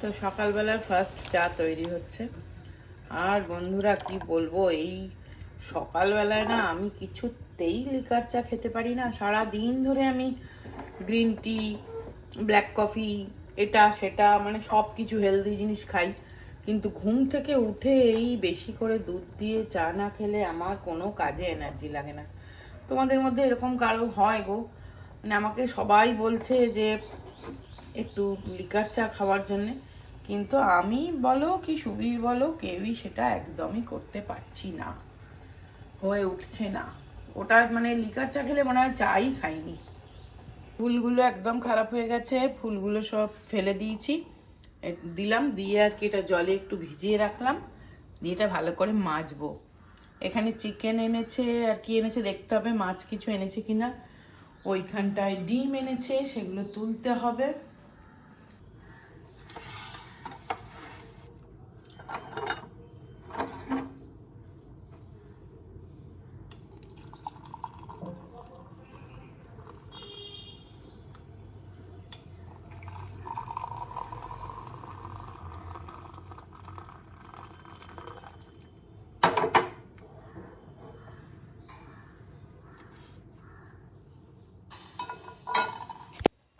তো সকালবেলার ফার্স্ট চা তৈরি হচ্ছে। আর বন্ধুরা, কি বলব, এই সকালবেলায় না আমি কিছুতেই লিকার চা খেতে পারি না। সারা দিন ধরে আমি গ্রিন টি ব্ল্যাক কফি এটা, সেটা মানে সব কিছু হেলদি জিনিস খাই। কিন্তু ঘুম থেকে উঠে এই বেশি করে দুধ দিয়ে চা না খেলে আমার কোনো কাজে এনার্জি লাগে না। তোমাদের মধ্যে এরকম কারও হয় গো? মানে আমাকে সবাই বলছে যে, একটু লিকার চা খাওয়ার জন্যে। কিন্তু আমি বলো কি সুবীর বলো, কেউই সেটা একদমই করতে পারছি না। হয়ে উঠছে না। ওটা মানে লিকার চা খেলে মনে হয় চাই খাইনি। ফুলগুলো একদম খারাপ হয়ে গেছে, ফুলগুলো সব ফেলে দিয়েছি। দিলাম, দিয়ে আর কি এটা জলে একটু ভিজিয়ে রাখলাম। দিয়ে এটা ভালো করে মাজবো। এখানে চিকেন এনেছে, আর কি এনেছে দেখতে হবে, মাছ কিছু এনেছে কিনা। ওইখানটায় ডিম এনেছে, সেগুলো তুলতে হবে।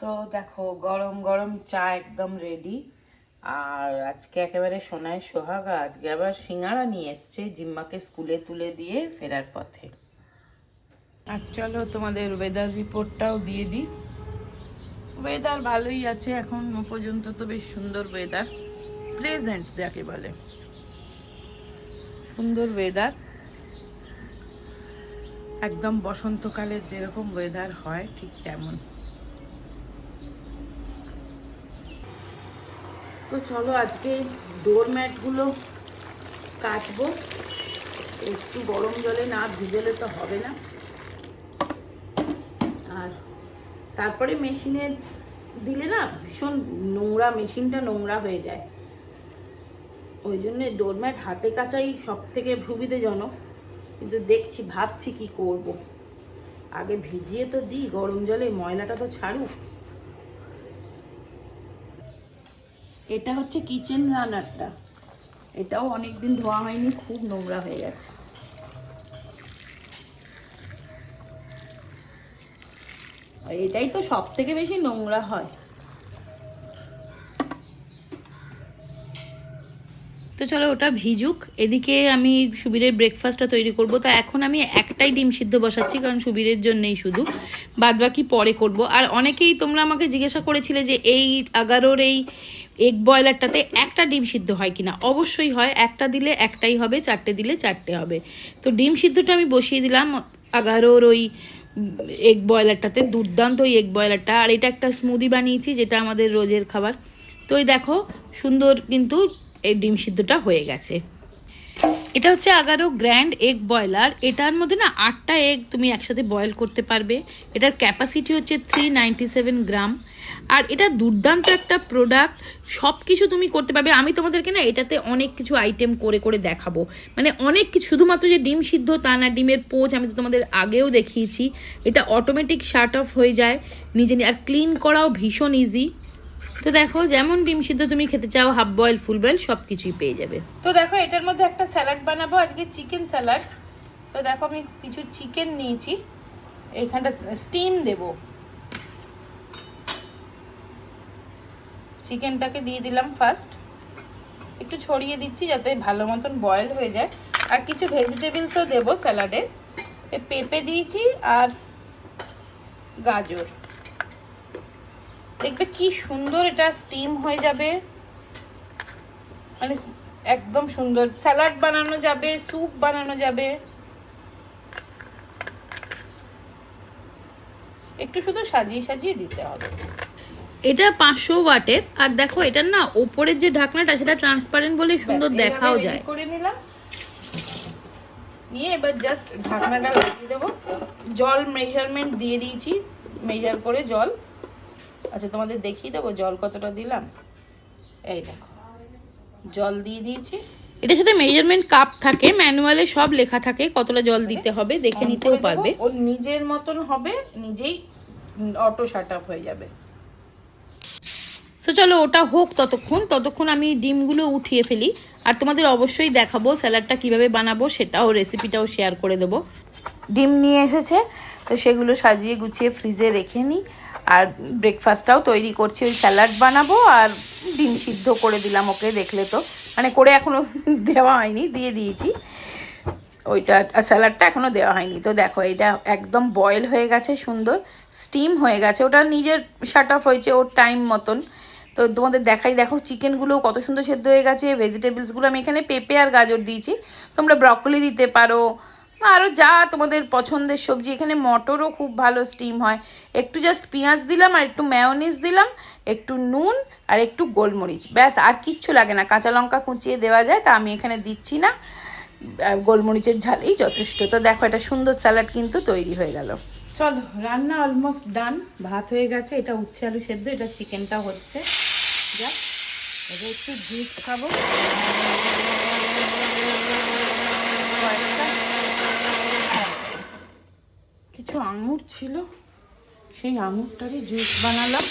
তো দেখো, গরম গরম চা একদম রেডি আর আজকে একেবারে সোনায় সোহাগা আজকে আবার সিঙ্গারা নিয়ে এসছে জিম্মাকে স্কুলে তুলে দিয়ে ফেরার পথে। আর চলো তোমাদের ওয়েদার রিপোর্টটাও দিয়ে দিই। ওয়েদার ভালোই আছে, এখন পর্যন্ত তো বেশ সুন্দর ওয়েদার প্রেজেন্ট যাকে বলে। সুন্দর ওয়েদার একদম বসন্তকালের যেরকম ওয়েদার হয়, ঠিক তেমন। তো চলো আজকে ডোরম্যাটগুলো কাচবো একটু গরম জলে না ভিজেলে তো হবে না। আর তারপরে মেশিনে দিলে না ভীষণ নোংরা, মেশিনটা নোংরা হয়ে যায়। ওই জন্যে ডোরম্যাট হাতে কাচাই সব থেকে সুবিধাজনক কিন্তু দেখছি, ভাবছি কি করব। আগে ভিজিয়ে তো দিই, গরম জলে ময়লাটা তো ছাড়ুক। এটা হচ্ছে কিচেন রানারটা। এটাও অনেকদিন ধোয়া হয়নি, খুব নোংরা হয়ে গেছে। এটাই তো সব থেকে বেশি নোংরা হয়। তো চলো, ওটা ভিজুক। এদিকে আমি সুবীরের ব্রেকফাস্টটা তৈরি করব। তো এখন আমি একটাই ডিম সিদ্ধ বসাচ্ছি, কারণ সুবীরের জন্যই শুধু। বাদ বাকি পরে করব। আর অনেকেই তোমরা আমাকে জিজ্ঞাসা করেছিলে যে এই এগারোর এই এগ বয়লারটাতে একটা ডিম সিদ্ধ হয় কিনা? অবশ্যই হয়। একটা দিলে একটাই হবে, চারটে দিলে চারটে হবে। তো ডিম সিদ্ধটা আমি বসিয়ে দিলাম এগারোর ওই এগ বয়লারটাতে দুর্দান্ত ওই এগ বয়লারটা আর এটা একটা স্মুদি বানিয়েছি, যেটা আমাদের রোজের খাবার। তো এই দেখো, সুন্দর কিন্তু এই ডিম সিদ্ধটা হয়ে গেছে। এটা হচ্ছে আগারো গ্র্যান্ড এগ বয়লার এটার মধ্যে না আটটা এগ তুমি একসাথে বয়েল করতে পারবে। এটার ক্যাপাসিটি হচ্ছে থ্রি নাইনটি সেভেন গ্রাম। আর এটা দুর্দান্ত একটা প্রোডাক্ট সব কিছু তুমি করতে পারবে। আমি তোমাদেরকে না এটাতে অনেক কিছু আইটেম করে করে দেখাবো। মানে অনেক কিছু, শুধুমাত্র যে ডিম সিদ্ধ তা না, ডিমের পোচ আমি তো তোমাদের আগেও দেখিয়েছি। এটা অটোমেটিক শার্ট অফ হয়ে যায়, নিজে আর ক্লিন করাও ভীষণ ইজি তো দেখো, যেমন ডিম সিদ্ধ তুমি খেতে চাও হাফ বয়েল ফুল বয়েল সব কিছুই পেয়ে যাবে। তো দেখো, এটার মধ্যে একটা স্যালাড বানাবো, আজকে চিকেন স্যালাড তো দেখো, আমি কিছু চিকেন নিয়েছি। এখানটা স্টিম দেব। চিকেনটাকে দিয়ে দিলাম ফার্স্ট একটু ছড়িয়ে দিচ্ছি যাতে ভালো মতন বয়েল হয়ে যায়। আর কিছু ভেজিটেবলসও দেবো স্যালাডে পেঁপে দিয়েছি আর গাজর। দেখবে কি সুন্দর এটা স্টিম হয়ে যাবে। মানে একদম সুন্দর। স্যালাড বানানো যাবে স্যুপ বানানো যাবে। একটু শুধু সাজিয়ে সাজিয়ে দিতে হবে। এটা পাঁচশো ওয়াটের আর দেখো এটার না ওপরের যে ঢাকনাটা সেটা ট্রান্সপারেন্ট বলে সুন্দর দেখাও যায়। করে নিলাম। নিয়ে এবার জাস্ট ঢাকনাটা লাগিয়ে দেবো। জল মেজারমেন্ট দিয়ে দিয়েছি মেজার করে জল। আচ্ছা তোমাদের দেখিয়ে দেবো জল কতটা দিলাম। এই দেখো জল দিয়ে দিয়েছি। এটার সাথে মেজারমেন্ট কাপ থাকে ম্যানুয়ালে সব লেখা থাকে কতটা জল দিতে হবে দেখে নিতেও পারবে। ও নিজের মতন হবে নিজেই অটো শাট আপ হয়ে যাবে। তো চলো, ওটা হোক ততক্ষণ। ততক্ষণ আমি ডিমগুলো উঠিয়ে ফেলি। আর তোমাদের অবশ্যই দেখাবো স্যালাডটা কীভাবে বানাবো, সেটাও রেসিপিটাও শেয়ার করে দেবো। ডিম নিয়ে এসেছে, তো সেগুলো সাজিয়ে গুছিয়ে ফ্রিজে রেখে নিই আর ব্রেকফাস্টটাও তৈরি করছি, ওই স্যালাড বানাবো আর ডিম সিদ্ধ করে দিলাম ওকে, দেখলে তো। মানে করে এখনও দেওয়া হয়নি, দিয়ে দিয়েছি। ওইটা স্যালাডটা এখনও দেওয়া হয়নি। তো দেখো, এটা একদম বয়েল হয়ে গেছে, সুন্দর। স্টিম হয়ে গেছে। ওটা নিজের শাট অফ হয়েছে, ওর টাইম মতন। তো তোমাদের দেখাই, দেখো চিকেনগুলো কত সুন্দর সেদ্ধ হয়ে গেছে ভেজিটেবলসগুলো আমি এখানে পেঁপে আর গাজর দিয়েছি। তোমরা ব্রকলি দিতে পারো আরও যা তোমাদের পছন্দের সবজি। এখানে মটরও খুব ভালো স্টিম হয়। একটু জাস্ট পেঁয়াজ দিলাম আর একটু ম্যায়োনিজ দিলাম, একটু নুন আর একটু গোলমরিচ। ব্যাস, আর কিচ্ছু লাগে না। কাঁচা লঙ্কা কুচিয়ে দেওয়া যায়, তা আমি এখানে দিচ্ছি না। গোলমরিচের ঝালেই যথেষ্ট। তো দেখো, একটা সুন্দর স্যালাড কিন্তু তৈরি হয়ে গেল। চলো, রান্না অলমোস্ট ডান ভাত হয়ে গেছে, এটা উচ্ছে আলু সেদ্ধ, এটা চিকেনটা হচ্ছে। যাক এবার একটু জুস খাব। কয়েকটা কিছু আঙুর ছিল সেই আঙুরটারই জুস বানালাম।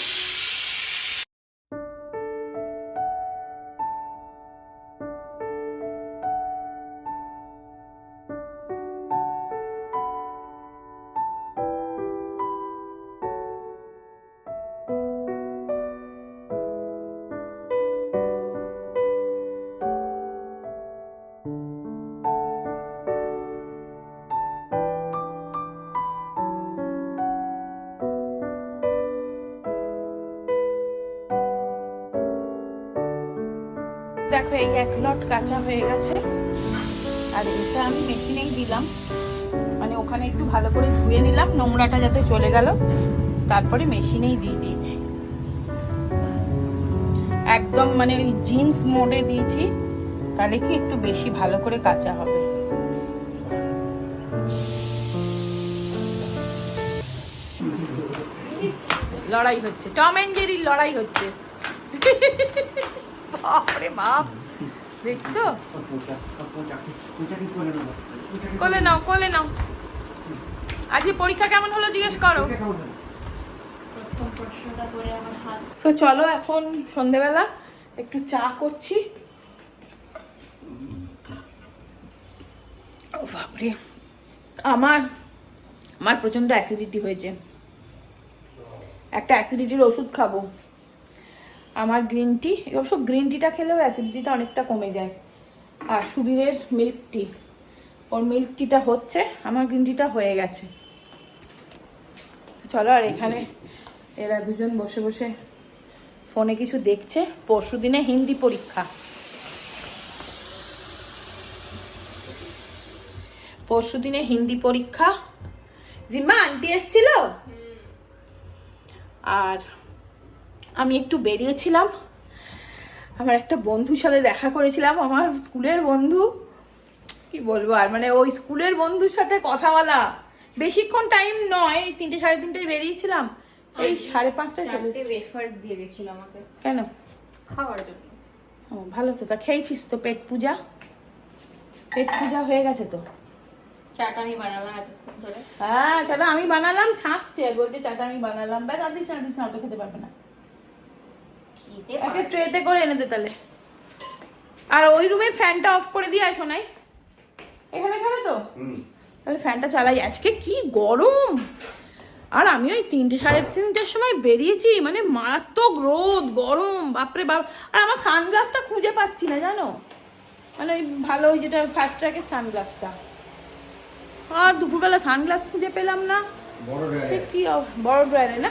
এই এক লট কাঁচা হয়ে গেছে। আর এটা আমি মেশিনেই দিলাম। মানে ওখানে একটু ভালো করে ধুয়ে নিলাম, নোংরাটা যাতে চলে গেল। তারপরে মেশিনেই দিয়ে দিয়েছি। একদম মানে ওই জিন্স মোডে দিয়েছি, তাহলে কি একটু বেশি ভালো করে কাঁচা হবে। লড়াই হচ্ছে। টম এন্ড জেরির লড়াই হচ্ছে। বাপরে বাপ। দেখছ? কোলে নাও কোলে নাও। আজকে পরীক্ষা কেমন হলো জিজ্ঞেস করো। তো চলো এখন সন্ধেবেলা একটু চা করছি। ও বাপরে। আমার আমার প্রচণ্ড অ্যাসিডিটি হয়েছে। একটা অ্যাসিডিটির ওষুধ খাব। আমার গ্রিন টি অবশ্য গ্রিন টিটা খেলেও অ্যাসিডিটিটা অনেকটা কমে যায়। আর সুবীরের মিল্ক টি ওর মিল্ক টিটা হচ্ছে আমার গ্রিন টিটা হয়ে গেছে। চলো আর এখানে এরা দুজন বসে বসে ফোনে কিছু দেখছে পরশু দিনে হিন্দি পরীক্ষা। পরশু দিনে হিন্দি পরীক্ষা। জিম্মা আন্টি এসছিল? আর আমি একটু বেরিয়েছিলাম। আমার একটা বন্ধুর সাথে দেখা করেছিলাম আমার স্কুলের বন্ধু। কি বলব আর মানে ওই স্কুলের বন্ধুর সাথে কথা বলা। বেশিক্ষণ টাইম নয় এই তিনটে সাড়ে তিনটে বেরিয়েছিলাম। এই সাড়ে চলে ওয়েফার্স দিয়ে গেছিল আমাকে। কেন? খাওয়ার জন্য। ও ভালো তো তা খেয়েছিস তো পেট পূজা? পেট পূজা হয়ে গেছে তো? চাটা আমি বানালাম এতক্ষণ ধরে। হ্যাঁ চাটা আমি বানালাম ছাঁকছে বলছে চাটা আমি বানালাম। ব্যাস আর দিস না তো খেতে পারবে না। একটা। ট্রেতে করে এনে দে তাহলে। আর ওই রুমের ফ্যানটা অফ করে দিয়ে আসো নাই এখানে খাবে তো? তাহলে ফ্যানটা চালাই। আজকে কি গরম! আর আমি ওই তিনটে সাড়ে তিনটের সময় বেরিয়েছি মানে মারাত্মক রোদ গরম বাপরে বাপ। আর আমার সানগ্লাসটা খুঁজে পাচ্ছি না জানো? মানে ওই ভালো ওই যেটা ফার্স্ট ট্র্যাকের সানগ্লাসটা আর দুপুরবেলা সানগ্লাস খুঁজে পেলাম না। বড় কি বড় ড্রয়ারে না?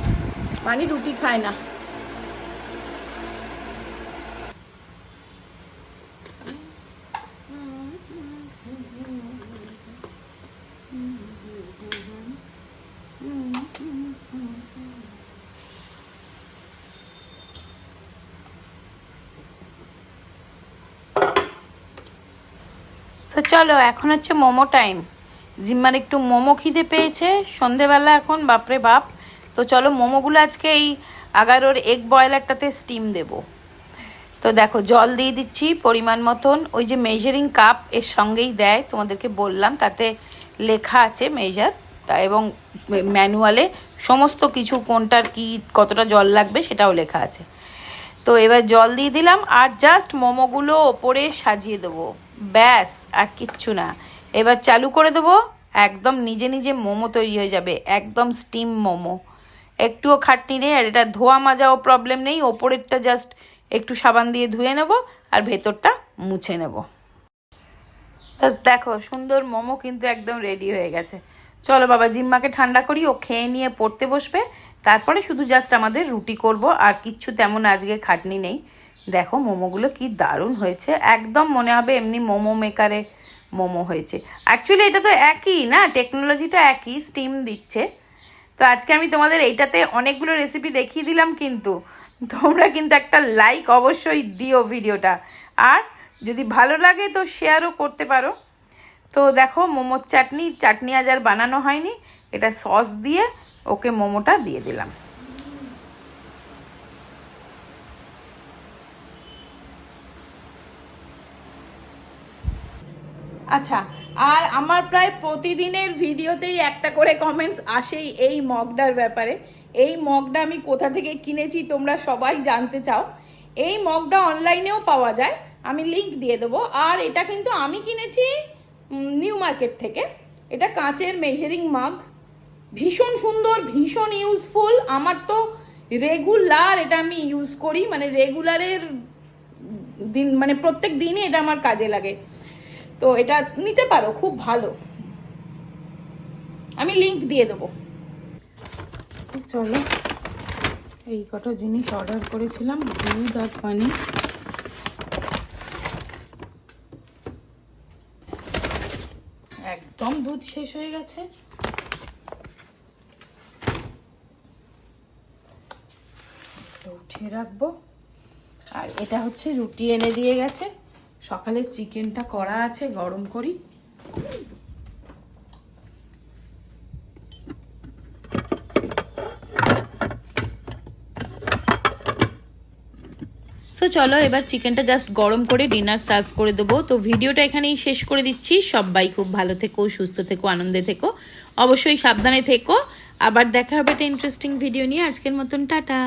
পানি রুটি খায় না। চলো, এখন হচ্ছে মোমো টাইম জিম্মার একটু মোমো খিদে পেয়েছে। সন্ধেবেলা এখন, বাপরে বাপ। তো চলো মোমোগুলো আজকে এই আগারোর এগ বয়লারটাতে স্টিম দেবো। তো দেখো, জল দিয়ে দিচ্ছি পরিমাণ মতন। ওই যে মেজারিং কাপ এর সঙ্গেই দেয়, তোমাদেরকে বললাম, তাতে লেখা আছে মেজার তা এবং ম্যানুয়ালে সমস্ত কিছু, কোনটার কি, কতটা জল লাগবে সেটাও লেখা আছে। তো এবার জল দিয়ে দিলাম, আর জাস্ট মোমোগুলো ওপরে সাজিয়ে দেবো। ব্যাস, আর কিচ্ছু না। এবার চালু করে দেবো, একদম নিজে নিজে মোমো তৈরি হয়ে যাবে, একদম স্টিম মোমো। একটুও খাটনি নেই, আর এটা ধোয়া মাজাও প্রবলেম নেই। ওপরেরটা জাস্ট একটু সাবান দিয়ে ধুয়ে নেব, আর ভেতরটা মুছে নেব। বাস দেখো, সুন্দর মোমো কিন্তু একদম রেডি হয়ে গেছে। চলো বাবা, জিম্মাকে ঠান্ডা করি ও খেয়ে নিয়ে পড়তে বসবে। তারপরে শুধু জাস্ট আমাদের রুটি করব, আর কিচ্ছু তেমন আজকে খাটনি নেই। দেখো, মোমোগুলো কি দারুণ হয়েছে। একদম মনে হবে এমনি মোমো মেকারে মোমো হয়েছে। অ্যাকচুয়ালি এটা তো একই না? টেকনোলজিটা একই স্টিম দিচ্ছে। তো আজকে আমি তোমাদের এইটাতে অনেকগুলো রেসিপি দেখিয়ে দিলাম কিন্তু তোমরা কিন্তু একটা লাইক অবশ্যই দিও ভিডিওটা। আর যদি ভালো লাগে তো শেয়ারও করতে পারো। তো দেখো মোমোর চাটনি চাটনি আজ আর বানানো হয়নি। এটা সস দিয়ে ওকে মোমোটা দিয়ে দিলাম। আচ্ছা আর আমার প্রায় প্রতিদিনের ভিডিওতেই একটা করে কমেন্টস আসেই এই মগটার ব্যাপারে। এই মগটা আমি কোথা থেকে কিনেছি তোমরা সবাই জানতে চাও। এই মগটা অনলাইনেও পাওয়া যায়, আমি লিংক দিয়ে দেবো। আর এটা কিন্তু আমি কিনেছি নিউ মার্কেট থেকে। এটা কাঁচের মেজারিং মাগ ভীষণ সুন্দর, ভীষণ ইউজফুল আমার তো রেগুলার এটা আমি ইউজ করি মানে রেগুলারের দিন মানে প্রত্যেক দিনই এটা আমার কাজে লাগে। তো এটা নিতে পারো, খুব ভালো। আমি লিংক দিয়ে দেবো। চলো, এই কটা জিনিস অর্ডার করেছিলাম, দুধ আর পানি। একদম দুধ শেষ হয়ে গেছে। উঠিয়ে রাখব। আর এটা হচ্ছে রুটি এনে দিয়ে গেছে। সকালে চিকেনটা করা আছে, গরম করি। সো চলো, এবার চিকেনটা জাস্ট গরম করে ডিনার সার্ভ করে দেবো। তো ভিডিওটা এখানেই শেষ করে দিচ্ছি। সবাই খুব ভালো থেকো, সুস্থ থেকো, আনন্দে থেকো। অবশ্যই সাবধানে থেকো। আবার দেখা হবে একটা ইন্টারেস্টিং ভিডিও নিয়ে। আজকের মতন, টাটা।